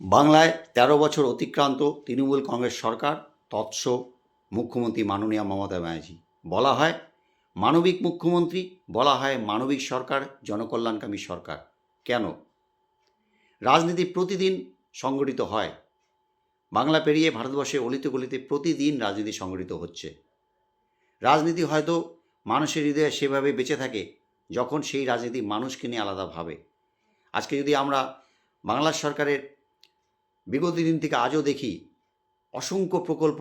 বাংলায় ১৩ বছর অতিক্রান্ত তৃণমূল কংগ্রেস সরকার, তৎস মুখ্যমন্ত্রী মাননীয় মমতা ব্যানার্জি। বলা হয়, মানবিক মুখ্যমন্ত্রী, বলা হয় মানবিক সরকার, জনকল্যাণকামী সরকার। কেন? রাজনীতি প্রতিদিন সংগঠিত হয়। বাংলা পেরিয়ে ভারতবর্ষে অলিতে গলিতে প্রতিদিন রাজনীতি সংগঠিত হচ্ছে। রাজনীতি হয়তো মানুষের হৃদয়ে সেভাবে বেঁচে থাকে, যখন সেই রাজনীতি মানুষকে নিয়ে আলাদা ভাবে। আজকে যদি আমরা বাংলা সরকারের বিগত দিন থেকে আজও দেখি অসংখ্য প্রকল্প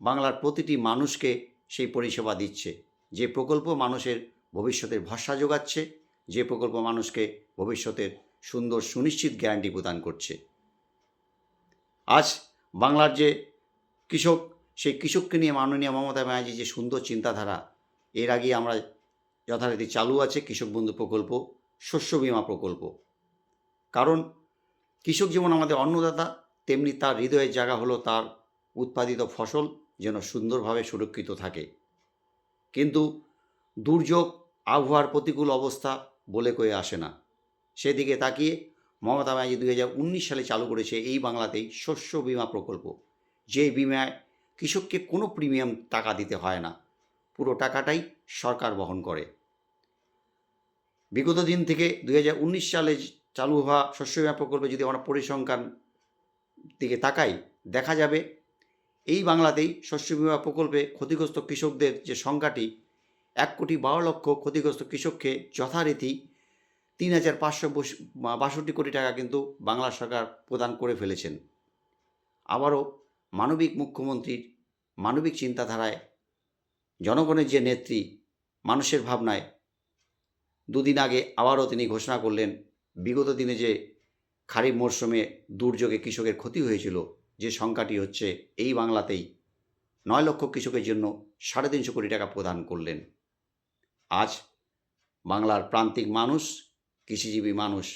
বাংলার প্রতিটি মানুষকে সেই পরিষেবা দিচ্ছে। যে প্রকল্প মানুষের ভবিষ্যতের ভরসা যোগাচ্ছে, যে প্রকল্প মানুষকে ভবিষ্যতের সুন্দর সুনিশ্চিত গ্যারান্টি প্রদান করছে। আজ বাংলার যে কৃষক, সেই কৃষককে নিয়ে মাননীয় মমতা ব্যানার্জি যে সুন্দর চিন্তাধারা, এর আগে আমরা যথারীতি চালু আছে কৃষক বন্ধু প্রকল্প, শস্য বীমা প্রকল্প। কারণ কৃষক যেমন আমাদের অন্নদাতা, তেমনি তার হৃদয়ের জায়গা হলো তার উৎপাদিত ফসল যেন সুন্দরভাবে সুরক্ষিত থাকে। কিন্তু দুর্যোগ, আবহাওয়ার প্রতিকূল অবস্থা বলে কয়ে আসে না। সেদিকে তাকিয়ে মমতা ব্যানার্জি দুই হাজার উনিশ সালে চালু করেছে এই বাংলাতেই শস্য বিমা প্রকল্প। যে বিমায় কৃষককে কোনো প্রিমিয়াম টাকা দিতে হয় না, পুরো টাকাটাই সরকার বহন করে। বিগত দিন থেকে দুই হাজার উনিশ সালে চালু হওয়া শস্য বীমা প্রকল্পে যদি আমরা পরিসংখ্যান দিকে তাকাই, দেখা যাবে এই বাংলাতেই শস্য বিমা প্রকল্পে ক্ষতিগ্রস্ত কৃষকদের যে সংখ্যাটি, এক কোটি বারো লক্ষ ক্ষতিগ্রস্ত কৃষককে যথারীতি তিন হাজার পাঁচশো বাষট্টি কোটি টাকা কিন্তু বাংলা সরকার প্রদান করে ফেলেছেন। আবারও মানবিক মুখ্যমন্ত্রীর মানবিক চিন্তাধারায় জনগণের যে নেত্রী, মানুষের ভাবনায় দুদিন আগে আবারও তিনি ঘোষণা করলেন বিগত দিনে যে খারিফ মরশুমে দুর্যোগে কৃষকের ক্ষতি হয়েছিল, যে সংখ্যাটি হচ্ছে এই বাংলাতেই নয় লক্ষ কৃষকের জন্য সাড়ে তিনশো কোটি টাকা প্রদান করলেন। আজ বাংলার প্রান্তিক মানুষ, কৃষিজীবী মানুষ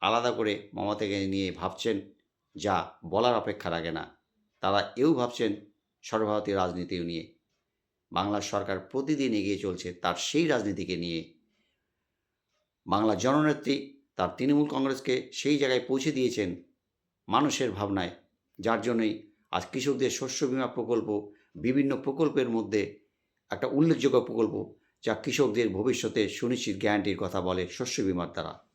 আলাদা করে মমতাকে নিয়ে ভাবছেন যা বলার অপেক্ষা রাখে না। তারা এও ভাবছেন সর্বভারতীয় রাজনীতিও নিয়ে। বাংলার সরকার প্রতিদিন এগিয়ে চলছে তার সেই রাজনীতিকে নিয়ে। বাংলা জননেত্রী তার তৃণমূল কংগ্রেসকে সেই জায়গায় পৌঁছে দিয়েছেন মানুষের ভাবনায়, যার জন্যই আজ কৃষকদের শস্য বিমা প্রকল্প বিভিন্ন প্রকল্পের মধ্যে একটা উল্লেখযোগ্য প্রকল্প যা কৃষকদের ভবিষ্যতে সুনিশ্চিত গ্যারান্টির কথা বলে শস্য বিমার দ্বারা।